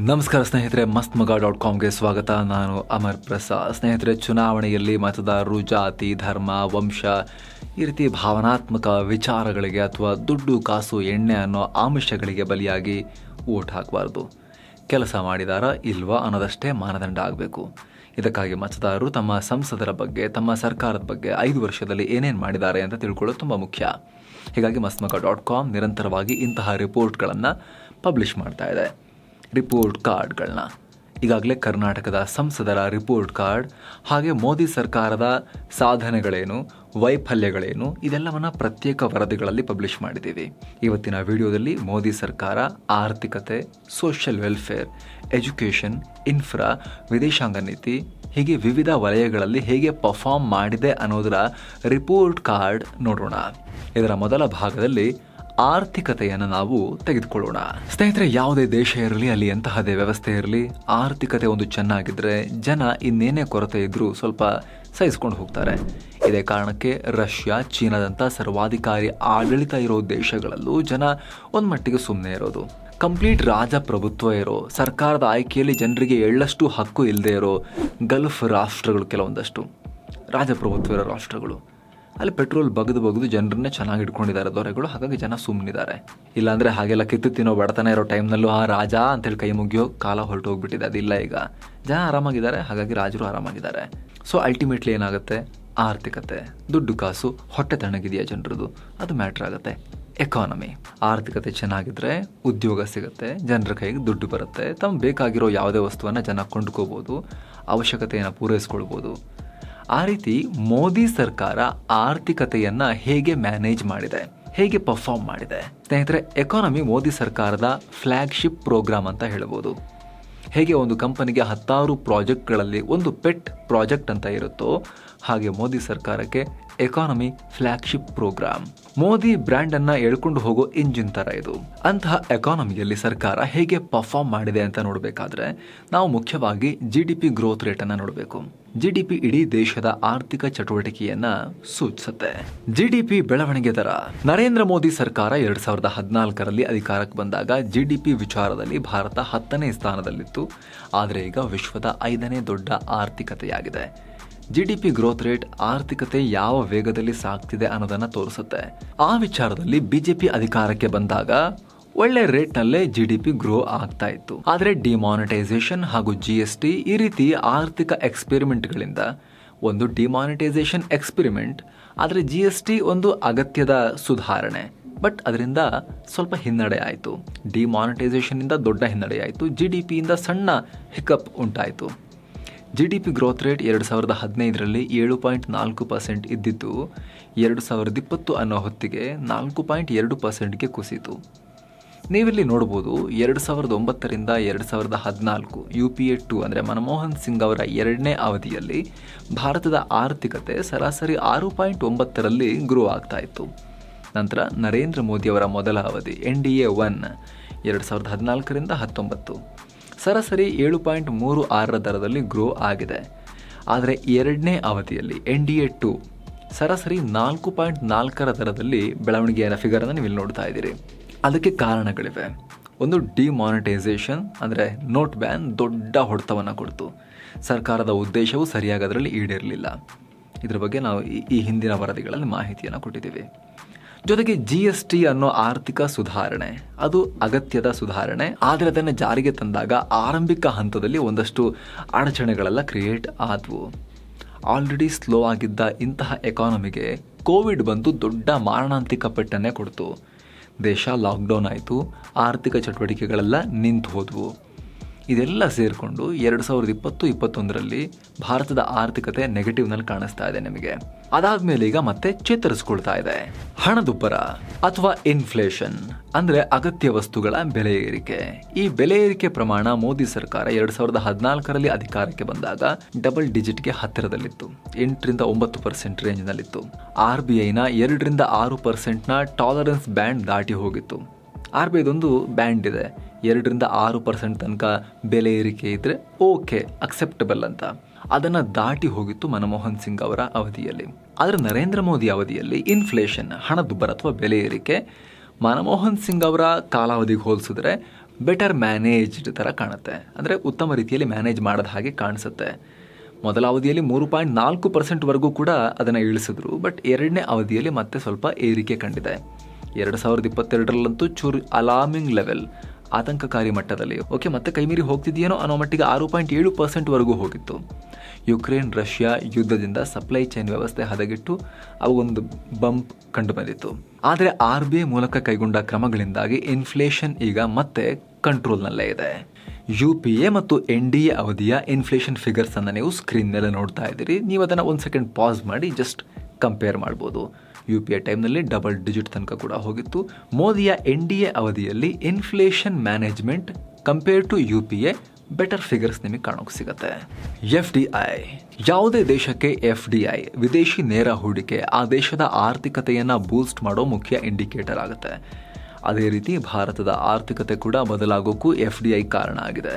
ನಮಸ್ಕಾರ ಸ್ನೇಹಿತರೆ ಮಸ್ತ್ ಮಗ ಡಾಟ್ ಕಾಮ್ಗೆ ಸ್ವಾಗತ. ನಾನು ಅಮರ್ ಪ್ರಸಾದ್. ಸ್ನೇಹಿತರೆ, ಚುನಾವಣೆಯಲ್ಲಿ ಮತದಾರರು ಜಾತಿ, ಧರ್ಮ, ವಂಶ ಈ ರೀತಿ ಭಾವನಾತ್ಮಕ ವಿಚಾರಗಳಿಗೆ ಅಥವಾ ದುಡ್ಡು, ಕಾಸು, ಎಣ್ಣೆ ಅನ್ನೋ ಆಮಿಷಗಳಿಗೆ ಬಲಿಯಾಗಿ ಓಟ್ ಹಾಕಬಾರ್ದು. ಕೆಲಸ ಮಾಡಿದಾರ ಇಲ್ವಾ ಅನ್ನೋದಷ್ಟೇ ಮಾನದಂಡ ಆಗಬೇಕು. ಇದಕ್ಕಾಗಿ ಮತದಾರರು ತಮ್ಮ ಸಂಸದರ ಬಗ್ಗೆ, ತಮ್ಮ ಸರ್ಕಾರದ ಬಗ್ಗೆ ಐದು ವರ್ಷದಲ್ಲಿ ಏನೇನು ಮಾಡಿದ್ದಾರೆ ಅಂತ ತಿಳ್ಕೊಳ್ಳೋದು ತುಂಬ ಮುಖ್ಯ. ಹೀಗಾಗಿ ಮಸ್ತ್ಮಕ ಡಾಟ್ ಕಾಮ್ ನಿರಂತರವಾಗಿ ಇಂತಹ ರಿಪೋರ್ಟ್ಗಳನ್ನು ಪಬ್ಲಿಷ್ ಮಾಡ್ತಾ ಇದೆ. ರಿಪೋರ್ಟ್ ಕಾರ್ಡ್ಗಳನ್ನ ಈಗಾಗಲೇ ಕರ್ನಾಟಕದ ಸಂಸದರ ರಿಪೋರ್ಟ್ ಕಾರ್ಡ್ ಹಾಗೆ ಮೋದಿ ಸರ್ಕಾರದ ಸಾಧನೆಗಳೇನು, ವೈಫಲ್ಯಗಳೇನು, ಇದೆಲ್ಲವನ್ನು ಪ್ರತ್ಯೇಕ ವರದಿಗಳಲ್ಲಿ ಪಬ್ಲಿಷ್ ಮಾಡಿದ್ದೀವಿ. ಇವತ್ತಿನ ವಿಡಿಯೋದಲ್ಲಿ ಮೋದಿ ಸರ್ಕಾರ, ಆರ್ಥಿಕತೆ ಸೋಷಿಯಲ್ ವೆಲ್ಫೇರ್ ಎಜುಕೇಷನ್ ಇನ್ಫ್ರಾ ವಿದೇಶಾಂಗ ನೀತಿ, ಹೀಗೆ ವಿವಿಧ ವಲಯಗಳಲ್ಲಿ ಹೇಗೆ ಪರ್ಫಾರ್ಮ್ ಮಾಡಿದೆ ಅನ್ನೋದರ ರಿಪೋರ್ಟ್ ಕಾರ್ಡ್ ನೋಡೋಣ. ಇದರ ಮೊದಲ ಭಾಗದಲ್ಲಿ ಆರ್ಥಿಕತೆಯನ್ನು ನಾವು ತೆಗೆದುಕೊಳ್ಳೋಣ. ಸ್ನೇಹಿತರೆ, ಯಾವುದೇ ದೇಶ ಇರಲಿ, ಅಲ್ಲಿ ಎಂತಹದೇ ವ್ಯವಸ್ಥೆ ಇರಲಿ, ಆರ್ಥಿಕತೆ ಒಂದು ಚೆನ್ನಾಗಿದ್ದರೆ ಜನ ಇನ್ನೇನೇ ಕೊರತೆ ಇದ್ದರೂ ಸ್ವಲ್ಪ ಸಹಿಸ್ಕೊಂಡು ಹೋಗ್ತಾರೆ. ಇದೇ ಕಾರಣಕ್ಕೆ ರಷ್ಯಾ, ಚೀನಾದಂಥ ಸರ್ವಾಧಿಕಾರಿ ಆಡಳಿತ ಇರೋ ದೇಶಗಳಲ್ಲೂ ಜನ ಒಂದು ಮಟ್ಟಿಗೆ ಸುಮ್ಮನೆ ಇರೋದು. ಕಂಪ್ಲೀಟ್ ರಾಜಪ್ರಭುತ್ವ ಇರೋ, ಸರ್ಕಾರದ ಆಯ್ಕೆಯಲ್ಲಿ ಜನರಿಗೆ ಎಳ್ಳಷ್ಟು ಹಕ್ಕು ಇಲ್ಲದೆ ಇರೋ ಗಲ್ಫ್ ರಾಷ್ಟ್ರಗಳು ಕೆಲವೊಂದಷ್ಟು. ರಾಜಪ್ರಭುತ್ವ ಇರೋ ರಾಷ್ಟ್ರಗಳು. ಅಲ್ಲಿ ಪೆಟ್ರೋಲ್ ಬಗ್ದು ಬಗ್ದು ಜನರನ್ನೇ ಚೆನ್ನಾಗಿ ಇಟ್ಕೊಂಡಿದ್ದಾರೆ ದೊರೆಗಳು, ಹಾಗಾಗಿ ಜನ ಸುಮ್ಮನಿದ್ದಾರೆ ಇಲ್ಲಾಂದ್ರೆ ಹಾಗೆಲ್ಲ ಕಿತ್ತು ತಿನ್ನೋ ಬಡತನ ಇರೋ ಟೈಮ್ನಲ್ಲೂ ಆ ರಾಜ ಅಂತೇಳಿ ಕೈ ಮುಗಿಯೋ ಕಾಲ ಹೊರಟು ಹೋಗ್ಬಿಟ್ಟಿದೆ ಅದಿಲ್ಲ ಈಗ. ಜನ ಆರಾಮಾಗಿದ್ದಾರೆ, ಹಾಗಾಗಿ ರಾಜರು ಆರಾಮಾಗಿದ್ದಾರೆ. ಸೊ ಅಲ್ಟಿಮೇಟ್ಲಿ ಏನಾಗುತ್ತೆ? ಆರ್ಥಿಕತೆ. ದುಡ್ಡು ಕಾಸು, ಹೊಟ್ಟೆ ತಣ್ಣಗಿದೆಯಾ ಜನರದು? ಅದು ಮ್ಯಾಟ್ರ್ ಆಗುತ್ತೆ. ಎಕಾನಮಿ ಆರ್ಥಿಕತೆ ಚೆನ್ನಾಗಿದ್ರೆ ಉದ್ಯೋಗ ಸಿಗುತ್ತೆ, ಜನರ ಕೈಗೆ ದುಡ್ಡು ಬರುತ್ತೆ. ತಮ್ಗೆ ಬೇಕಾಗಿರೋ ಯಾವುದೇ ವಸ್ತುವನ್ನು ಜನ ಕೊಂಡ್ಕೋಬೋದು. ಅವಶ್ಯಕತೆಯನ್ನು ಪೂರೈಸ್ಕೊಳ್ಬೋದು. ಆ ರೀತಿ ಮೋದಿ ಸರ್ಕಾರ ಆರ್ಥಿಕತೆಯನ್ನ ಹೇಗೆ ಮ್ಯಾನೇಜ್ ಮಾಡಿದೆ, ಹೇಗೆ ಪರ್ಫಾರ್ಮ್ ಮಾಡಿದೆ? ಸ್ನೇಹಿತರೆ ಎಕಾನಮಿ ಮೋದಿ ಸರ್ಕಾರದ ಫ್ಲ್ಯಾಗ್ಶಿಪ್ ಪ್ರೋಗ್ರಾಮ್ ಅಂತ ಹೇಳ್ಬೋದು. ಹೇಗೆ ಒಂದು ಕಂಪನಿಗೆ ಹತ್ತಾರು ಪ್ರಾಜೆಕ್ಟ್ಗಳಲ್ಲಿ ಒಂದು ಪೆಟ್ ಪ್ರಾಜೆಕ್ಟ್ ಅಂತ ಇರುತ್ತೋ ಹಾಗೆ ಮೋದಿ ಸರ್ಕಾರಕ್ಕೆ economy flagship program Modi brand ಅನ್ನ ಎಳ್ಕೊಂಡು ಹೋಗೋ ಇಂಜಿನ್ ತರ ಇದು. ಅಂತಹ ಎಕಾನಮಿಯಲ್ಲಿ ಸರ್ಕಾರ ಹೇಗೆ ಪರ್ಫಾರ್ಮ್ ಮಾಡಿದೆ ಅಂತ ನೋಡಬೇಕಾದ್ರೆ, ನಾವು ಮುಖ್ಯವಾಗಿ G D P growth rate ಅನ್ನ ನೋಡಬೇಕು. ಜಿ ಡಿ ಪಿ ಇಡೀ ದೇಶದ ಆರ್ಥಿಕ ಚಟುವಟಿಕೆಯನ್ನ ಸೂಚಿಸುತ್ತೆ. ಜಿ ಡಿ ಪಿ ಬೆಳವಣಿಗೆ ದರ. ನರೇಂದ್ರ ಮೋದಿ ಸರ್ಕಾರ ಎರಡ್ ಸಾವಿರದ ಹದಿನಾಲ್ಕರಲ್ಲಿ ಅಧಿಕಾರಕ್ಕೆ ಬಂದಾಗ ಜಿ ಡಿ ಪಿ ವಿಚಾರದಲ್ಲಿ ಭಾರತ ಹತ್ತನೇ ಸ್ಥಾನದಲ್ಲಿತ್ತು. ಆದರೆ ಈಗ ವಿಶ್ವದ ಐದನೇ ದೊಡ್ಡ ಆರ್ಥಿಕತೆಯಾಗಿದೆ. G D P growth rate ಆರ್ಥಿಕತೆ ಯಾವ ವೇಗದಲ್ಲಿ ಸಾಕ್ತಿದೆ ಅನ್ನೋದನ್ನ ತೋರಿಸುತ್ತೆ. ಆ ವಿಚಾರದಲ್ಲಿ ಬಿಜೆಪಿ ಅಧಿಕಾರಕ್ಕೆ ಬಂದಾಗ ಒಳ್ಳೆ ರೇಟ್ನಲ್ಲೇ ಜಿ ಡಿ ಪಿ ಗ್ರೋ ಆಗ್ತಾ ಇತ್ತು. ಆದರೆ ಡಿಮಾನಿಟೈಸೇಷನ್ ಹಾಗೂ ಜಿ ಎಸ್ ಟಿ ಈ ರೀತಿ ಆರ್ಥಿಕ ಎಕ್ಸ್ಪೆರಿಮೆಂಟ್ಗಳಿಂದ ಒಂದು ಡಿಮಾನಿಟೈಸೇಷನ್ ಎಕ್ಸ್ಪೆರಿಮೆಂಟ್ ಆದರೆ ಜಿ ಎಸ್ ಟಿ ಒಂದು ಅಗತ್ಯದ ಸುಧಾರಣೆ. ಬಟ್ ಅದರಿಂದ ಸ್ವಲ್ಪ ಹಿನ್ನಡೆ ಆಯಿತು. ಡಿಮಾನಿಟೈಸೇಷನ್ನಿಂದ ದೊಡ್ಡ ಹಿನ್ನಡೆ ಆಯಿತು. ಜಿ ಡಿ ಪಿಯಿಂದ ಸಣ್ಣ ಹಿಕಪ್ ಉಂಟಾಯಿತು. G D P growth rate ಎರಡು ಸಾವಿರದ ಹದಿನೈದರಲ್ಲಿ ಏಳು ಪಾಯಿಂಟ್ ನಾಲ್ಕು ಪರ್ಸೆಂಟ್ ಇದ್ದಿದ್ದು ಎರಡು ಸಾವಿರದ ಇಪ್ಪತ್ತು ಅನ್ನೋ ಹೊತ್ತಿಗೆ ನಾಲ್ಕು ಪಾಯಿಂಟ್ ಎರಡು ಪರ್ಸೆಂಟ್ಗೆ ಕುಸಿತು. ನೀವಿಲ್ಲಿ ನೋಡ್ಬೋದು, ಎರಡು ಸಾವಿರದ ಒಂಬತ್ತರಿಂದ ಎರಡು ಸಾವಿರದ ಹದಿನಾಲ್ಕು ಯು ಪಿ ಎ ಟು ಅಂದರೆ ಮನಮೋಹನ್ ಸಿಂಗ್ ಅವರ ಎರಡನೇ ಅವಧಿಯಲ್ಲಿ ಭಾರತದ ಆರ್ಥಿಕತೆ ಸರಾಸರಿ ಆರು ಪಾಯಿಂಟ್ ಒಂಬತ್ತರಲ್ಲಿ ಗ್ರೋ ಆಗ್ತಾ ಇತ್ತು. ನಂತರ ನರೇಂದ್ರ ಮೋದಿಯವರ ಮೊದಲ ಅವಧಿ ಎನ್ ಡಿ ಎ ಒನ್ ಎರಡು ಸಾವಿರದ ಹದಿನಾಲ್ಕರಿಂದ ಹತ್ತೊಂಬತ್ತು. ಸರಾಸರಿ ಏಳು ಪಾಯಿಂಟ್ ಮೂರು ಆರರ ದರದಲ್ಲಿ ಗ್ರೋ ಆಗಿದೆ. ಆದರೆ ಎರಡನೇ ಅವಧಿಯಲ್ಲಿ ಎನ್ ಡಿ ಎ ಟು ಸರಾಸರಿ ನಾಲ್ಕು ಪಾಯಿಂಟ್ ನಾಲ್ಕರ ದರದಲ್ಲಿ ಬೆಳವಣಿಗೆಯ ಫಿಗರನ್ನು ನೀವು ಇಲ್ಲಿ ನೋಡ್ತಾ ಇದ್ದೀರಿ. ಅದಕ್ಕೆ ಕಾರಣಗಳಿವೆ. ಒಂದು ಡಿಮಾನಿಟೈಸೇಷನ್ ಅಂದರೆ ನೋಟ್ ಬ್ಯಾನ್ ದೊಡ್ಡ ಹೊಡೆತವನ್ನು ಕೊಡ್ತು. ಸರ್ಕಾರದ ಉದ್ದೇಶವು ಸರಿಯಾಗಿ ಅದರಲ್ಲಿ ಈಡೇರಲಿಲ್ಲ. ಇದರ ಬಗ್ಗೆ ನಾವು ಈ- ಹಿಂದಿನ ವರದಿಗಳಲ್ಲಿ ಮಾಹಿತಿಯನ್ನು ಕೊಟ್ಟಿದ್ದೀವಿ. ಜೊತೆಗೆ ಜಿ ಎಸ್ ಟಿ ಅನ್ನೋ ಆರ್ಥಿಕ ಸುಧಾರಣೆ, ಅದು ಅಗತ್ಯದ ಸುಧಾರಣೆ. ಆದರೆ ಅದನ್ನು ಜಾರಿಗೆ ತಂದಾಗ ಆರಂಭಿಕ ಹಂತದಲ್ಲಿ ಒಂದಷ್ಟು ಅಡಚಣೆಗಳೆಲ್ಲ ಕ್ರಿಯೇಟ್ ಆದವು. ಆಲ್ರೆಡಿ ಸ್ಲೋ ಆಗಿದ್ದ ಇಂತಹ ಎಕಾನಮಿಗೆ ಕೋವಿಡ್ ಬಂದು ದೊಡ್ಡ ಮಾರಣಾಂತಿಕ ಪೆಟ್ಟನ್ನೇ ಕೊಡ್ತು. ದೇಶ ಲಾಕ್ಡೌನ್ ಆಯಿತು, ಆರ್ಥಿಕ ಚಟುವಟಿಕೆಗಳೆಲ್ಲ ನಿಂತು ಹೋದವು. ಇದೆಲ್ಲ ಸೇರಿಕೊಂಡು ಎರಡು ಸಾವಿರದ ಇಪ್ಪತ್ತು, ಇಪ್ಪತ್ತೊಂದರಲ್ಲಿ ಭಾರತದ ಆರ್ಥಿಕತೆ ನೆಗೆಟಿವ್ನಲ್ಲಿ ಕಾಣಿಸ್ತಾ ಇದೆ ನಿಮಗೆ. ಅದಾದ್ಮೇಲೆ ಈಗ ಮತ್ತೆ ಚೇತರಿಸ್ಕೊಳ್ತಾ ಇದೆ. ಹಣದುಬ್ಬರ ಅಥವಾ ಇನ್ಫ್ಲೇಷನ್ ಅಂದ್ರೆ ಅಗತ್ಯ ವಸ್ತುಗಳ ಬೆಲೆ ಏರಿಕೆ. ಈ ಬೆಲೆ ಏರಿಕೆ ಪ್ರಮಾಣ ಮೋದಿ ಸರ್ಕಾರ ಎರಡ್ ಸಾವಿರದ ಹದಿನಾಲ್ಕರಲ್ಲಿ ಅಧಿಕಾರಕ್ಕೆ ಬಂದಾಗ ಡಬಲ್ ಡಿಜಿಟ್ಗೆ ಹತ್ತಿರದಲ್ಲಿತ್ತು. ಎಂಟರಿಂದ ಒಂಬತ್ತು ಪರ್ಸೆಂಟ್ ರೇಂಜ್ನಲ್ಲಿತ್ತು ಆರ್ ಬಿ ಐನ ಎರಡರಿಂದ ಆರು ಪರ್ಸೆಂಟ್ನ ಟಾಲರೆನ್ಸ್ ಬ್ಯಾಂಡ್ ದಾಟಿ ಹೋಗಿತ್ತು. ಆರ್ ಬಿ ಐದೊಂದು ಬ್ಯಾಂಡ್ ಇದೆ. ಎರಡರಿಂದ ಆರು ಪರ್ಸೆಂಟ್ ತನಕ ಬೆಲೆ ಏರಿಕೆ ಇದ್ದರೆ ಓಕೆ ಅಕ್ಸೆಪ್ಟಬಲ್ ಅಂತ. ಅದನ್ನು ದಾಟಿ ಹೋಗಿತ್ತು ಮನಮೋಹನ್ ಸಿಂಗ್ ಅವರ ಅವಧಿಯಲ್ಲಿ. ಆದರೆ ನರೇಂದ್ರ ಮೋದಿ ಅವಧಿಯಲ್ಲಿ ಇನ್ಫ್ಲೇಷನ್ ಹಣದುಬ್ಬರ ಅಥವಾ ಬೆಲೆ ಏರಿಕೆ ಮನಮೋಹನ್ ಸಿಂಗ್ ಅವರ ಕಾಲಾವಧಿಗೆ ಹೋಲಿಸಿದ್ರೆ ಬೆಟರ್ ಮ್ಯಾನೇಜ್ಡ್ ಥರ ಕಾಣುತ್ತೆ. ಅಂದರೆ ಉತ್ತಮ ರೀತಿಯಲ್ಲಿ ಮ್ಯಾನೇಜ್ ಮಾಡಿದ ಹಾಗೆ ಕಾಣಿಸುತ್ತೆ. ಮೊದಲ ಅವಧಿಯಲ್ಲಿ ಮೂರು ಪಾಯಿಂಟ್ ನಾಲ್ಕು ಪರ್ಸೆಂಟ್ವರೆಗೂ ಕೂಡ ಅದನ್ನು ಇಳಿಸಿದ್ರು ಬಟ್ ಎರಡನೇ ಅವಧಿಯಲ್ಲಿ ಮತ್ತೆ ಸ್ವಲ್ಪ ಏರಿಕೆ ಕಂಡಿದೆ. ಎರಡು ಸಾವಿರದ ಇಪ್ಪತ್ತೆರಡರಲ್ಲಂತೂ ಚೂರು ಅಲಾರ್ಮಿಂಗ್ ಲೆವೆಲ್ ಆತಂಕಕಾರಿ ಮಟ್ಟದಲ್ಲಿ. ಓಕೆ, ಮತ್ತೆ ಕೈಮೀರಿ ಹೋಗ್ತಿದೆಯೇನೋ ಅನ್ನೋ ಮಟ್ಟಿಗೆ ಆರು ಪಾಯಿಂಟ್ ಏಳು ಪರ್ಸೆಂಟ್ವರೆಗೂ ಹೋಗಿತ್ತು. ಯುಕ್ರೇನ್, ರಷ್ಯಾ ಯುದ್ಧದಿಂದ ಸಪ್ಲೈ ಚೈನ್ ವ್ಯವಸ್ಥೆ ಹದಗೆಟ್ಟು ಒಂದು ಬಂಪ್ ಕಂಡು ಬಂದಿತ್ತು. ಆದರೆ ಆರ್ ಬಿ ಐ ಮೂಲಕ ಕೈಗೊಂಡ ಕ್ರಮಗಳಿಂದಾಗಿ ಇನ್ಫ್ಲೇಷನ್ ಈಗ ಮತ್ತೆ ಕಂಟ್ರೋಲ್ನಲ್ಲೇ ಇದೆ. ಯು ಪಿ ಎ ಮತ್ತು ಎನ್ ಡಿ ಎ ಅವಧಿಯ ಇನ್ಫ್ಲೇಷನ್ ಫಿಗರ್ಸ್ ಅನ್ನು ನೀವು ಸ್ಕ್ರೀನ್ ಮೇಲೆ ನೋಡ್ತಾ ಇದ್ದೀರಿ. ನೀವು ಅದನ್ನು ಒಂದು ಸೆಕೆಂಡ್ ಪಾಸ್ ಮಾಡಿ ಜಸ್ಟ್ ಕಂಪೇರ್ ಮಾಡ್ಬೋದು. ಯು ಪಿ ಐ ಟೈಮ್ನಲ್ಲಿ ಡಬಲ್ ಡಿಜಿಟ್ ತನಕ ಕೂಡ ಹೋಗಿತ್ತು. ಮೋದಿಯ ಎನ್ ಡಿ ಎ ಅವಧಿಯಲ್ಲಿ inflation management compare to U P A better figures ನಿಮಗೆ ಕಾಣೋಕೆ ಸಿಗುತ್ತೆ. ಎಫ್ ಡಿ ಐ, ಯಾವುದೇ ದೇಶಕ್ಕೆ ಎಫ್ ಡಿ ಐ, ವಿದೇಶಿ ನೇರ ಹೂಡಿಕೆ, ಆ ದೇಶದ ಆರ್ಥಿಕತೆಯನ್ನು ಬೂಸ್ಟ್ ಮಾಡೋ ಮುಖ್ಯ ಇಂಡಿಕೇಟರ್ ಆಗುತ್ತೆ. ಅದೇ ರೀತಿ ಭಾರತದ ಆರ್ಥಿಕತೆ ಕೂಡ ಬದಲಾಗೋಕ್ಕೂ ಎಫ್ ಡಿ ಐ ಕಾರಣ ಆಗಿದೆ.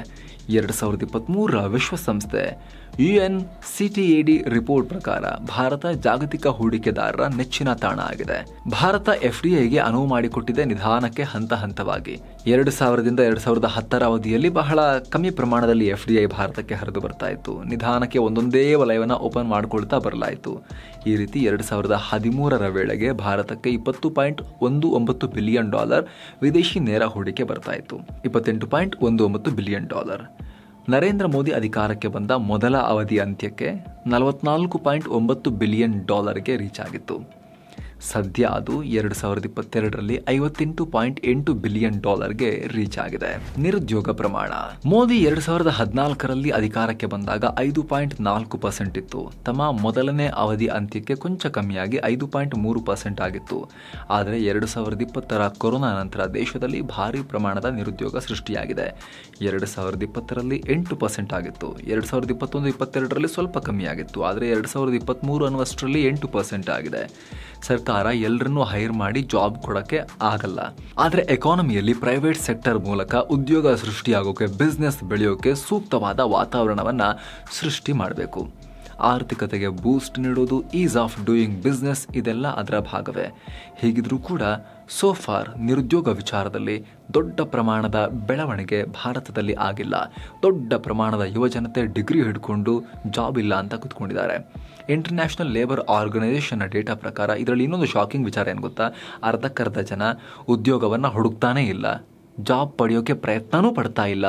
ಎರಡು ಸಾವಿರದ ಇಪ್ಪತ್ತ್ಮೂರರ ವಿಶ್ವಸಂಸ್ಥೆ. U N C T A D report ಪ್ರಕಾರ ಭಾರತ ಜಾಗತಿಕ ಹೂಡಿಕೆದಾರರ ನೆಚ್ಚಿನ ತಾಣ ಆಗಿದೆ. ಭಾರತ ಎಫ್ ಡಿ ಐಗೆ ಅನುವು ಮಾಡಿಕೊಟ್ಟಿದೆ ನಿಧಾನಕ್ಕೆ ಹಂತ ಹಂತವಾಗಿ. ಎರಡು ಸಾವಿರದಿಂದ ಎರಡು ಸಾವಿರದ ಹತ್ತರ ಅವಧಿಯಲ್ಲಿ ಬಹಳ ಕಮ್ಮಿ ಪ್ರಮಾಣದಲ್ಲಿ ಎಫ್ ಡಿ ಐ ಭಾರತಕ್ಕೆ ಹರಿದು ಬರ್ತಾ ಇತ್ತು. ನಿಧಾನಕ್ಕೆ ಒಂದೊಂದೇ ವಲಯವನ್ನು ಓಪನ್ ಮಾಡಿಕೊಳ್ತಾ ಬರಲಾಯಿತು. ಈ ರೀತಿ ಎರಡು ಸಾವಿರದ ಹದಿಮೂರರ ವೇಳೆಗೆ ಭಾರತಕ್ಕೆ ಇಪ್ಪತ್ತು ಪಾಯಿಂಟ್ ಒಂದು ಒಂಬತ್ತು ಬಿಲಿಯನ್ ಡಾಲರ್ ವಿದೇಶಿ ನೇರ ಹೂಡಿಕೆ ಬರ್ತಾ ಇತ್ತು. ಇಪ್ಪತ್ತೆಂಟು ಪಾಯಿಂಟ್ ಒಂದು ಒಂಬತ್ತು ಬಿಲಿಯನ್ ಡಾಲರ್. ನರೇಂದ್ರ ಮೋದಿ ಅಧಿಕಾರಕ್ಕೆ ಬಂದ ಮೊದಲ ಅವಧಿ ಅಂತ್ಯಕ್ಕೆ ನಲವತ್ನಾಲ್ಕು ಪಾಯಿಂಟ್ ಒಂಬತ್ತು ಬಿಲಿಯನ್ ಡಾಲರ್ಗೆ ರೀಚ್ ಆಗಿತ್ತು. ಸದ್ಯ ಅದು ಎರಡು ಸಾವಿರದ ಇಪ್ಪತ್ತೆರಡರಲ್ಲಿ ಐವತ್ತೆಂಟು ಪಾಯಿಂಟ್ ಎಂಟು ಬಿಲಿಯನ್ ಡಾಲರ್ಗೆ ರೀಚ್ ಆಗಿದೆ. ನಿರುದ್ಯೋಗ ಪ್ರಮಾಣ. ಮೋದಿ ಎರಡು ಸಾವಿರದ ಹದಿನಾಲ್ಕರಲ್ಲಿ ಅಧಿಕಾರಕ್ಕೆ ಬಂದಾಗ ಐದು ಪಾಯಿಂಟ್ ನಾಲ್ಕು ಪರ್ಸೆಂಟ್ ಇತ್ತು. ತಮ್ಮ ಮೊದಲನೇ ಅವಧಿ ಅಂತ್ಯಕ್ಕೆ ಕೊಂಚ ಕಮ್ಮಿಯಾಗಿ ಐದು ಪಾಯಿಂಟ್ ಮೂರು ಪರ್ಸೆಂಟ್ ಆಗಿತ್ತು. ಆದರೆ ಎರಡು ಸಾವಿರದ ಇಪ್ಪತ್ತರ ಕೊರೋನಾ ನಂತರ ದೇಶದಲ್ಲಿ ಭಾರಿ ಪ್ರಮಾಣದ ನಿರುದ್ಯೋಗ ಸೃಷ್ಟಿಯಾಗಿದೆ. ಎರಡು ಸಾವಿರದ ಇಪ್ಪತ್ತರಲ್ಲಿ ಎಂಟು ಪರ್ಸೆಂಟ್ ಆಗಿತ್ತು. ಎರಡು ಸಾವಿರದ ಇಪ್ಪತ್ತೊಂದು, ಇಪ್ಪತ್ತೆರಡರಲ್ಲಿ ಸ್ವಲ್ಪ ಕಮ್ಮಿಯಾಗಿತ್ತು. ಆದರೆ ಎರಡು ಸಾವಿರದ ಇಪ್ಪತ್ತ್ಮೂರು ಅನ್ನುವಷ್ಟರಲ್ಲಿ ಎಂಟು ಪರ್ಸೆಂಟ್ ಆಗಿದೆ. ಸರ್ಕಾರ ಎಲ್ಲರನ್ನೂ ಹೈರ್ ಮಾಡಿ ಜಾಬ್ ಕೊಡೋಕ್ಕೆ ಆಗಲ್ಲ. ಆದರೆ ಎಕಾನಮಿಯಲ್ಲಿ ಪ್ರೈವೇಟ್ ಸೆಕ್ಟರ್ ಮೂಲಕ ಉದ್ಯೋಗ ಸೃಷ್ಟಿಯಾಗೋಕೆ ಬಿಸ್ನೆಸ್ ಬೆಳೆಯೋಕೆ ಸೂಕ್ತವಾದ ವಾತಾವರಣವನ್ನು ಸೃಷ್ಟಿ ಮಾಡಬೇಕು. ಆರ್ಥಿಕತೆಗೆ ಬೂಸ್ಟ್ ನೀಡೋದು ಈಸ್ ಆಫ್ ಡೂಯಿಂಗ್ ಬಿಸ್ನೆಸ್ ಇದೆಲ್ಲ ಅದರ ಭಾಗವೇ. ಹೀಗಿದ್ರೂ ಕೂಡ ಸೋಫಾರ್ ನಿರುದ್ಯೋಗ ವಿಚಾರದಲ್ಲಿ ದೊಡ್ಡ ಪ್ರಮಾಣದ ಬೆಳವಣಿಗೆ ಭಾರತದಲ್ಲಿ ಆಗಿಲ್ಲ. ದೊಡ್ಡ ಪ್ರಮಾಣದ ಯುವಜನತೆ ಡಿಗ್ರಿ ಹಿಡ್ಕೊಂಡು ಜಾಬ್ ಇಲ್ಲ ಅಂತ ಕೂತ್ಕೊಂಡಿದ್ದಾರೆ. ಇಂಟರ್ನ್ಯಾಷನಲ್ ಲೇಬರ್ ಆರ್ಗನೈಸೇಷನ್ನ ಡೇಟಾ ಪ್ರಕಾರ ಇದರಲ್ಲಿ ಇನ್ನೊಂದು ಶಾಕಿಂಗ್ ವಿಚಾರ ಏನು ಗೊತ್ತಾ? ಅರ್ಧಕ್ಕರ್ಧ ಜನ ಉದ್ಯೋಗವನ್ನು ಹುಡುಕ್ತಾನೇ ಇಲ್ಲ. ಜಾಬ್ ಪಡೆಯೋಕ್ಕೆ ಪ್ರಯತ್ನವೂ ಪಡ್ತಾ ಇಲ್ಲ.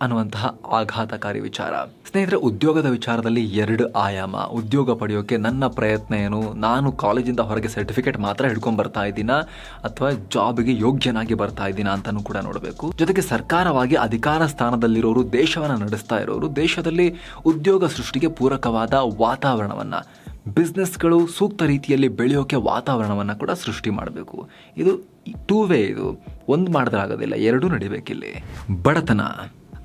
ಅನ್ನುವಂತಹ ಆಘಾತಕಾರಿ ವಿಚಾರ. ಸ್ನೇಹಿತರೆ, ಉದ್ಯೋಗದ ವಿಚಾರದಲ್ಲಿ ಎರಡು ಆಯಾಮ. ಉದ್ಯೋಗ ಪಡೆಯೋಕೆ ನನ್ನ ಪ್ರಯತ್ನ ಏನು? ನಾನು ಕಾಲೇಜಿಂದ ಹೊರಗೆ ಸರ್ಟಿಫಿಕೇಟ್ ಮಾತ್ರ ಹಿಡ್ಕೊಂಡು ಬರ್ತಾ ಇದ್ದೀನ? ಅಥವಾ ಜಾಬ್ಗೆ ಯೋಗ್ಯನಾಗಿ ಬರ್ತಾ ಇದ್ದೀನ ಅಂತಾನೂ ಕೂಡ ನೋಡಬೇಕು. ಜೊತೆಗೆ ಸರ್ಕಾರವಾಗಿ ಅಧಿಕಾರ ಸ್ಥಾನದಲ್ಲಿರೋರು, ದೇಶವನ್ನು ನಡೆಸ್ತಾ ಇರೋರು, ದೇಶದಲ್ಲಿ ಉದ್ಯೋಗ ಸೃಷ್ಟಿಗೆ ಪೂರಕವಾದ ವಾತಾವರಣವನ್ನ, ಬಿಸ್ನೆಸ್ಗಳು ಸೂಕ್ತ ರೀತಿಯಲ್ಲಿ ಬೆಳೆಯೋಕೆ ವಾತಾವರಣವನ್ನು ಕೂಡ ಸೃಷ್ಟಿ ಮಾಡಬೇಕು. ಇದು ಟೂ ವೇ ಇದು. ಒಂದು ಮಾಡಿದ್ರೆ ಆಗೋದಿಲ್ಲ ಎರಡೂ ನಡಿಬೇಕಿಲ್ಲಿ. ಬಡತನ.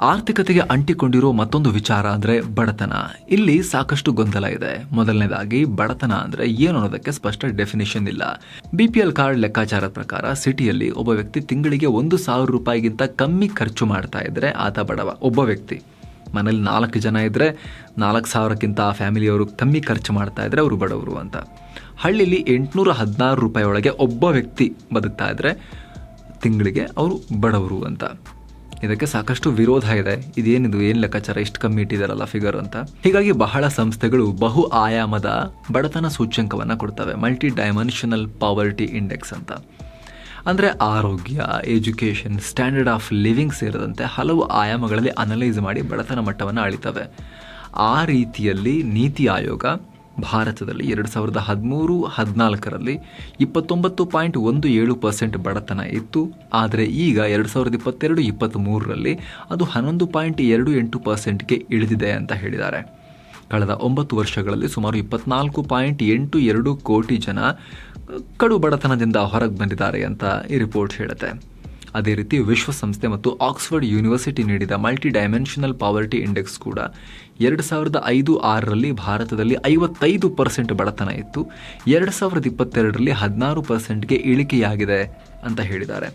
ಆರ್ಥಿಕತೆಗೆ ಅಂಟಿಕೊಂಡಿರೋ ಮತ್ತೊಂದು ವಿಚಾರ ಅಂದರೆ ಬಡತನ. ಇಲ್ಲಿ ಸಾಕಷ್ಟು ಗೊಂದಲ ಇದೆ. ಮೊದಲನೇದಾಗಿ, ಬಡತನ ಅಂದರೆ ಏನು ಅನ್ನೋದಕ್ಕೆ ಸ್ಪಷ್ಟ ಡೆಫಿನೇಷನ್ ಇಲ್ಲ. ಬಿ ಪಿ ಎಲ್ ಕಾರ್ಡ್ ಲೆಕ್ಕಾಚಾರದ ಪ್ರಕಾರ, ಸಿಟಿಯಲ್ಲಿ ಒಬ್ಬ ವ್ಯಕ್ತಿ ತಿಂಗಳಿಗೆ ಒಂದು ಸಾವಿರ ರೂಪಾಯಿಗಿಂತ ಕಮ್ಮಿ ಖರ್ಚು ಮಾಡ್ತಾ ಇದ್ರೆ ಆತ ಬಡವ. ಒಬ್ಬ ವ್ಯಕ್ತಿ. ಮನೇಲಿ ನಾಲ್ಕು ಜನ ಇದ್ದರೆ ನಾಲ್ಕು ಸಾವಿರಕ್ಕಿಂತ ಆ ಫ್ಯಾಮಿಲಿಯವರು ಕಮ್ಮಿ ಖರ್ಚು ಮಾಡ್ತಾ ಇದ್ರೆ ಅವರು ಬಡವರು ಅಂತ. ಹಳ್ಳಿಲಿ ಎಂಟುನೂರ ಹದಿನಾರು ರೂಪಾಯಿ ಒಳಗೆ ಒಬ್ಬ ವ್ಯಕ್ತಿ ಬದುಕ್ತಾ ಇದ್ರೆ ತಿಂಗಳಿಗೆ ಅವರು ಬಡವರು ಅಂತ. ಇದಕ್ಕೆ ಸಾಕಷ್ಟು ವಿರೋಧ ಇದೆ. ಇದೇನಿದು, ಏನು ಲೆಕ್ಕಾಚಾರ, ಇಷ್ಟು ಕಮ್ಮಿ ಇಟ್ಟಿದಾರಲ್ಲ ಫಿಗರ್ ಅಂತ. ಹೀಗಾಗಿ ಬಹಳ ಸಂಸ್ಥೆಗಳು ಬಹು ಆಯಾಮದ ಬಡತನ ಸೂಚ್ಯಂಕವನ್ನು ಕೊಡ್ತವೆ. ಮಲ್ಟಿ ಡೈಮೆನ್ಷನಲ್ ಪಾವರ್ಟಿ ಇಂಡೆಕ್ಸ್ ಅಂತ. ಅಂದರೆ ಆರೋಗ್ಯ ಎಜುಕೇಷನ್ ಸ್ಟ್ಯಾಂಡರ್ಡ್ ಆಫ್ ಲಿವಿಂಗ್ ಸೇರಿದಂತೆ ಹಲವು ಆಯಾಮಗಳಲ್ಲಿ ಅನಲೈಸ್ ಮಾಡಿ ಬಡತನ ಮಟ್ಟವನ್ನು ಅಳಿತವೆ. ಆ ರೀತಿಯಲ್ಲಿ ನೀತಿ ಆಯೋಗ ಭಾರತದಲ್ಲಿ ಎರಡು ಸಾವಿರದ ಹದಿಮೂರು, ಹದಿನಾಲ್ಕರಲ್ಲಿ ಇಪ್ಪತ್ತೊಂಬತ್ತು ಪಾಯಿಂಟ್ ಒಂದು ಏಳು ಪರ್ಸೆಂಟ್ ಬಡತನ ಇತ್ತು. ಆದರೆ ಈಗ ಎರಡು ಸಾವಿರದ ಇಪ್ಪತ್ತೆರಡು, ಇಪ್ಪತ್ತ್ಮೂರರಲ್ಲಿ ಅದು ಹನ್ನೊಂದು ಪಾಯಿಂಟ್ ಎರಡು ಎಂಟು ಪರ್ಸೆಂಟ್ಗೆ ಇಳಿದಿದೆ ಅಂತ ಹೇಳಿದ್ದಾರೆ. ಕಳೆದ ಒಂಬತ್ತು ವರ್ಷಗಳಲ್ಲಿ ಸುಮಾರು ಇಪ್ಪತ್ನಾಲ್ಕು ಪಾಯಿಂಟ್ ಎಂಟು ಎರಡು ಕೋಟಿ ಜನ ಕಡು ಬಡತನದಿಂದ ಹೊರಗೆ ಬಂದಿದ್ದಾರೆ ಅಂತ ಈ ರಿಪೋರ್ಟ್ ಹೇಳುತ್ತೆ. ಅದೇ ರೀತಿ ವಿಶ್ವಸಂಸ್ಥೆ ಮತ್ತು ಆಕ್ಸ್ಫರ್ಡ್ ಯೂನಿವರ್ಸಿಟಿ ನೀಡಿದ ಮಲ್ಟಿ ಡೈಮೆನ್ಷನಲ್ ಪಾವರ್ಟಿ ಇಂಡೆಕ್ಸ್ ಕೂಡ ಎರಡು ಸಾವಿರದ ಐದು ಆರರಲ್ಲಿ ಭಾರತದಲ್ಲಿ ಐವತ್ತೈದು ಪರ್ಸೆಂಟ್ ಬಡತನ ಇತ್ತು. ಎರಡು ಸಾವಿರದ ಇಪ್ಪತ್ತೆರಡರಲ್ಲಿ ಹದಿನಾರು ಪರ್ಸೆಂಟ್ಗೆ ಇಳಿಕೆಯಾಗಿದೆ ಅಂತ ಹೇಳಿದ್ದಾರೆ.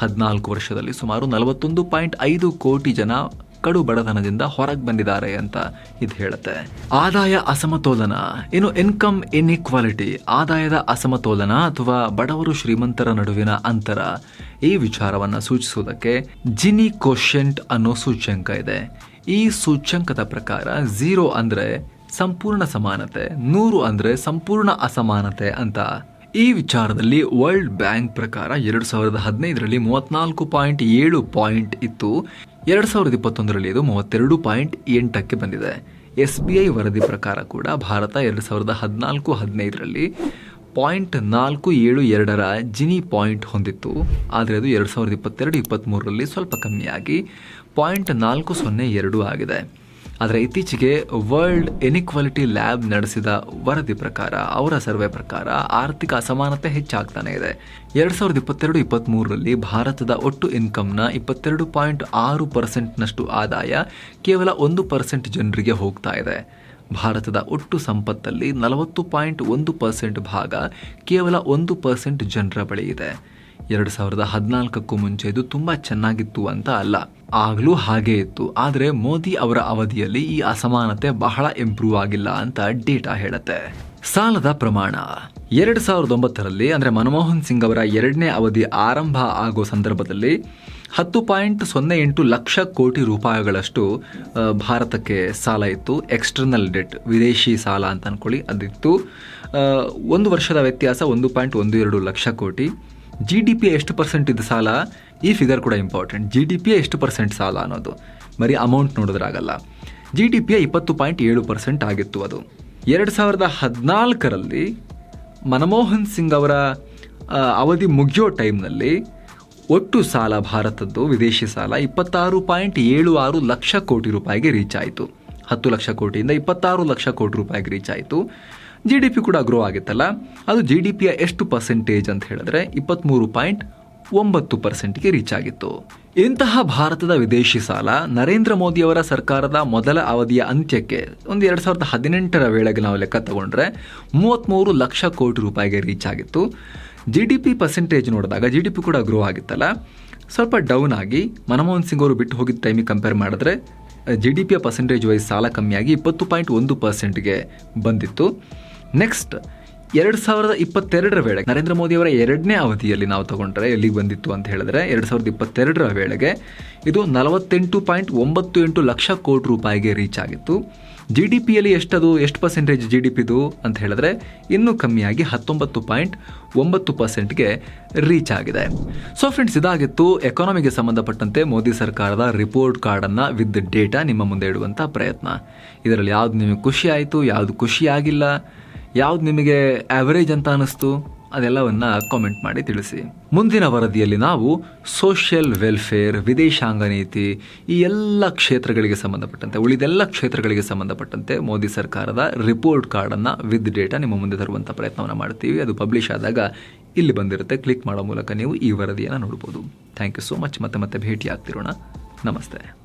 ಹದಿನಾಲ್ಕು ವರ್ಷದಲ್ಲಿ ಸುಮಾರು ನಲವತ್ತೊಂದು ಪಾಯಿಂಟ್ ಐದು ಕೋಟಿ ಜನ ಕಡು ಬಡತನದಿಂದ ಹೊರಗೆ ಬಂದಿದ್ದಾರೆ ಅಂತ ಇದು ಹೇಳುತ್ತೆ. ಆದಾಯ ಅಸಮತೋಲನ. ಇನ್ನು ಇನ್ಕಮ್ ಇನ್ಇಕ್ವಾಲಿಟಿ ಆದಾಯದ ಅಸಮತೋಲನ ಅಥವಾ ಬಡವರು ಶ್ರೀಮಂತರ ನಡುವಿನ ಅಂತರ. ಈ ವಿಚಾರವನ್ನು ಸೂಚಿಸುವುದಕ್ಕೆ ಜಿನಿ ಕೋಶೆಂಟ್ ಅನ್ನೋ ಸೂಚ್ಯಂಕ ಇದೆ. ಈ ಸೂಚ್ಯಂಕದ ಪ್ರಕಾರ ಝೀರೋ ಅಂದ್ರೆ ಸಂಪೂರ್ಣ ಸಮಾನತೆ, ನೂರು ಅಂದ್ರೆ ಸಂಪೂರ್ಣ ಅಸಮಾನತೆ ಅಂತ. ಈ ವಿಚಾರದಲ್ಲಿ ವರ್ಲ್ಡ್ ಬ್ಯಾಂಕ್ ಪ್ರಕಾರ ಎರಡು ಸಾವಿರದ ಹದಿನೈದರಲ್ಲಿ ಮೂವತ್ನಾಲ್ಕು ಪಾಯಿಂಟ್ ಏಳು ಪಾಯಿಂಟ್ ಇತ್ತು. ಎರಡು ಸಾವಿರದ ಇಪ್ಪತ್ತೊಂದರಲ್ಲಿ ಇದು ಮೂವತ್ತೆರಡು ಪಾಯಿಂಟ್ ಎಂಟಕ್ಕೆ ಬಂದಿದೆ. ಎಸ್ ಬಿ ಐ ವರದಿ ಪ್ರಕಾರ ಕೂಡ ಭಾರತ ಎರಡು ಸಾವಿರದ ಹದಿನಾಲ್ಕು ಹದಿನೈದರಲ್ಲಿ ಪಾಯಿಂಟ್ ನಾಲ್ಕು ಏಳು ಎರಡರ ಜಿನಿ ಪಾಯಿಂಟ್ ಹೊಂದಿತ್ತು. ಆದರೆ ಅದು ಎರಡು ಸಾವಿರದ ಇಪ್ಪತ್ತೆರಡು ಇಪ್ಪತ್ತ್ಮೂರರಲ್ಲಿ ಸ್ವಲ್ಪ ಕಮ್ಮಿಯಾಗಿ ಪಾಯಿಂಟ್ ನಾಲ್ಕು ಸೊನ್ನೆ ಎರಡು ಆಗಿದೆ. ಆದರೆ ಇತ್ತೀಚೆಗೆ ವರ್ಲ್ಡ್ ಇನಿಕ್ವಾಲಿಟಿ ಲ್ಯಾಬ್ ನಡೆಸಿದ ವರದಿ ಪ್ರಕಾರ, ಅವರ ಸರ್ವೆ ಪ್ರಕಾರ ಆರ್ಥಿಕ ಅಸಮಾನತೆ ಹೆಚ್ಚಾಗ್ತಾನೆ ಇದೆ. ಎರಡು ಸಾವಿರದ ಇಪ್ಪತ್ತೆರಡು ಇಪ್ಪತ್ತ್ಮೂರರಲ್ಲಿ ಭಾರತದ ಒಟ್ಟು ಇನ್ಕಮ್ನ ಇಪ್ಪತ್ತೆರಡು ಪಾಯಿಂಟ್ ಆರು ಪರ್ಸೆಂಟ್ನಷ್ಟು ಆದಾಯ ಕೇವಲ ಒಂದು ಪರ್ಸೆಂಟ್ ಜನರಿಗೆ ಹೋಗ್ತಾ ಇದೆ. ಭಾರತದ ಒಟ್ಟು ಸಂಪತ್ತಲ್ಲಿ ನಲವತ್ತು ಪಾಯಿಂಟ್ ಒಂದು ಪರ್ಸೆಂಟ್ ಭಾಗ ಕೇವಲ ಒಂದು ಪರ್ಸೆಂಟ್ ಜನರ ಬಳಿ ಇದೆ. ಎರಡು ಸಾವಿರದ ಹದಿನಾಲ್ಕಕ್ಕೂ ಮುಂಚೆ ಇದು ತುಂಬ ಚೆನ್ನಾಗಿತ್ತು ಅಂತ ಅಲ್ಲ. ಆಗಲೂ ಹಾಗೇ ಇತ್ತು. ಆದರೆ ಮೋದಿ ಅವರ ಅವಧಿಯಲ್ಲಿ ಈ ಅಸಮಾನತೆ ಬಹಳ ಇಂಪ್ರೂವ್ ಆಗಿಲ್ಲ ಅಂತ ಡೇಟಾ ಹೇಳುತ್ತೆ. ಸಾಲದ ಪ್ರಮಾಣ. ಎರಡು ಸಾವಿರದ ಒಂಬತ್ತರಲ್ಲಿ ಅಂದರೆ ಮನಮೋಹನ್ ಸಿಂಗ್ ಅವರ ಎರಡನೇ ಅವಧಿ ಆರಂಭ ಆಗೋ ಸಂದರ್ಭದಲ್ಲಿ ಹತ್ತು ಪಾಯಿಂಟ್ ಸೊನ್ನೆ ಎಂಟು ಲಕ್ಷ ಕೋಟಿ ರೂಪಾಯಿಗಳಷ್ಟು ಭಾರತಕ್ಕೆ ಸಾಲ ಇತ್ತು. ಎಕ್ಸ್ಟರ್ನಲ್ ಡೆಟ್ ವಿದೇಶಿ ಸಾಲ ಅಂತ ಅನ್ಕೊಳ್ಳಿ ಅದಿತ್ತು. ಒಂದು ವರ್ಷದ ವ್ಯತ್ಯಾಸ ಒಂದು ಪಾಯಿಂಟ್ ಒಂದು ಎರಡು lakh crore. G D P ಎಷ್ಟು ಪರ್ಸೆಂಟ್ ಇದ್ದ ಸಾಲ? ಈ ಫಿಗರ್ ಕೂಡ ಇಂಪಾರ್ಟೆಂಟ್ ಜಿ ಡಿ ಪಿ ಎಷ್ಟು ಪರ್ಸೆಂಟ್ ಸಾಲ ಅನ್ನೋದು. ಬರೀ ಅಮೌಂಟ್ ನೋಡಿದ್ರಾಗಲ್ಲ. ಜಿ ಡಿ ಪಿಯ ಇಪ್ಪತ್ತು ಪಾಯಿಂಟ್ ಏಳು ಪರ್ಸೆಂಟ್ ಆಗಿತ್ತು ಅದು. ಎರಡು ಸಾವಿರದ ಹದಿನಾಲ್ಕರಲ್ಲಿ ಮನಮೋಹನ್ ಸಿಂಗ್ ಅವರ ಅವಧಿ ಮುಗಿಯೋ ಟೈಮ್ನಲ್ಲಿ ಒಟ್ಟು ಸಾಲ ಭಾರತದ್ದು ವಿದೇಶಿ ಸಾಲ ಇಪ್ಪತ್ತಾರು ಪಾಯಿಂಟ್ ಏಳು ಆರು ಲಕ್ಷ ಕೋಟಿ ರೂಪಾಯಿಗೆ ರೀಚ್ ಆಯಿತು. ಹತ್ತು ಲಕ್ಷ ಕೋಟಿಯಿಂದ ಇಪ್ಪತ್ತಾರು ಲಕ್ಷ ಕೋಟಿ ರೂಪಾಯಿಗೆ ರೀಚ್ ಆಯಿತು. ಜಿ ಡಿ ಪಿ ಕೂಡ ಗ್ರೋ ಆಗಿತ್ತಲ್ಲ? ಅದು ಜಿ ಡಿ ಪಿಯ ಎಷ್ಟು ಪರ್ಸೆಂಟೇಜ್ ಅಂತ ಹೇಳಿದ್ರೆ ಇಪ್ಪತ್ತ್ಮೂರು ಪಾಯಿಂಟ್ ಒಂಬತ್ತು ಪರ್ಸೆಂಟ್ಗೆ ರೀಚ್ ಆಗಿತ್ತು. ಇಂತಹ ಭಾರತದ ವಿದೇಶಿ ಸಾಲ ನರೇಂದ್ರ ಮೋದಿಯವರ ಸರ್ಕಾರದ ಮೊದಲ ಅವಧಿಯ ಅಂತ್ಯಕ್ಕೆ ಒಂದು ಎರಡು ಸಾವಿರದ ಹದಿನೆಂಟರ ವೇಳೆಗೆ ನಾವು ಲೆಕ್ಕ ತಗೊಂಡ್ರೆ ಮೂವತ್ತ್ಮೂರು ಲಕ್ಷ ಕೋಟಿ ರೂಪಾಯಿಗೆ ರೀಚ್ ಆಗಿತ್ತು. ಜಿ ಡಿ ಪಿ ಪರ್ಸೆಂಟೇಜ್ ನೋಡಿದಾಗ ಜಿ ಡಿ ಪಿ ಕೂಡ ಗ್ರೋ ಆಗಿತ್ತಲ್ಲ? ಸ್ವಲ್ಪ ಡೌನ್ ಆಗಿ ಮನಮೋಹನ್ ಸಿಂಗ್ ಅವರು ಬಿಟ್ಟು ಹೋಗಿದ್ದ ಟೈಮಿಗೆ ಕಂಪೇರ್ ಮಾಡಿದ್ರೆ ಜಿ ಡಿ ಪಿಯ ಪರ್ಸೆಂಟೇಜ್ ವೈಸ್ ಸಾಲ ಕಮ್ಮಿಯಾಗಿ ಇಪ್ಪತ್ತು ಪಾಯಿಂಟ್ ಒಂದು ಪರ್ಸೆಂಟ್ಗೆ ಬಂದಿತ್ತು. ನೆಕ್ಸ್ಟ್ ಎರಡು ಸಾವಿರದ ಇಪ್ಪತ್ತೆರಡರ ವೇಳೆಗೆ ನರೇಂದ್ರ ಮೋದಿಯವರ ಎರಡನೇ ಅವಧಿಯಲ್ಲಿ ನಾವು ತಗೊಂಡ್ರೆ ಎಲ್ಲಿಗೆ ಬಂದಿತ್ತು ಅಂತ ಹೇಳಿದ್ರೆ ಎರಡು ಸಾವಿರದ ಇಪ್ಪತ್ತೆರಡರ ವೇಳೆಗೆ ಇದು ನಲವತ್ತೆಂಟು ಪಾಯಿಂಟ್ ಒಂಬತ್ತು ಎಂಟು ಲಕ್ಷ ಕೋಟಿ ರೂಪಾಯಿಗೆ ರೀಚ್ ಆಗಿತ್ತು. ಜಿ ಡಿ ಪಿಯಲ್ಲಿ ಎಷ್ಟದು, ಎಷ್ಟು ಪರ್ಸೆಂಟೇಜ್ ಜಿ ಡಿ ಪಿದು ಅಂತ ಹೇಳಿದ್ರೆ ಇನ್ನೂ ಕಮ್ಮಿಯಾಗಿ ಹತ್ತೊಂಬತ್ತು ಪಾಯಿಂಟ್ ಒಂಬತ್ತು ಪರ್ಸೆಂಟ್ಗೆ ರೀಚ್ ಆಗಿದೆ. ಸೊ ಫ್ರೆಂಡ್ಸ್ ಇದಾಗಿತ್ತು. ಎಕಾನಮಿಗೆ ಸಂಬಂಧಪಟ್ಟಂತೆ ಮೋದಿ ಸರ್ಕಾರದ ರಿಪೋರ್ಟ್ ಕಾರ್ಡನ್ನು ವಿತ್ ಡೇಟಾ ನಿಮ್ಮ ಮುಂದೆ ಇಡುವಂಥ ಪ್ರಯತ್ನ. ಇದರಲ್ಲಿ ಯಾವುದು ನಿಮಗೆ ಖುಷಿ ಆಯಿತು, ಯಾವುದು ಖುಷಿ ಆಗಿಲ್ಲ ಯಾವ್ದು ನಿಮಗೆ ಆವರೇಜ್ ಅಂತ ಅನ್ನಿಸ್ತು? ಅದೆಲ್ಲವನ್ನ ಕಾಮೆಂಟ್ ಮಾಡಿ ತಿಳಿಸಿ. ಮುಂದಿನ ವರದಿಯಲ್ಲಿ ನಾವು ಸೋಷಿಯಲ್ ವೆಲ್ಫೇರ್ ವಿದೇಶಾಂಗ ನೀತಿ ಈ ಎಲ್ಲ ಕ್ಷೇತ್ರಗಳಿಗೆ ಸಂಬಂಧಪಟ್ಟಂತೆ, ಉಳಿದೆಲ್ಲ ಕ್ಷೇತ್ರಗಳಿಗೆ ಸಂಬಂಧಪಟ್ಟಂತೆ ಮೋದಿ ಸರ್ಕಾರದ ರಿಪೋರ್ಟ್ ಕಾರ್ಡನ್ನು ವಿತ್ ಡೇಟಾ ನಿಮ್ಮ ಮುಂದೆ ತರುವಂಥ ಪ್ರಯತ್ನವನ್ನು ಮಾಡ್ತೀವಿ. ಅದು ಪಬ್ಲಿಷ್ ಆದಾಗ ಇಲ್ಲಿ ಬಂದಿರುತ್ತೆ. ಕ್ಲಿಕ್ ಮಾಡೋ ಮೂಲಕ ನೀವು ಈ ವರದಿಯನ್ನು ನೋಡ್ಬೋದು. ಥ್ಯಾಂಕ್ ಯು ಸೋ ಮಚ್ ಮತ್ತೆ ಮತ್ತೆ ಭೇಟಿ ಆಗ್ತಿರೋಣ ನಮಸ್ತೆ.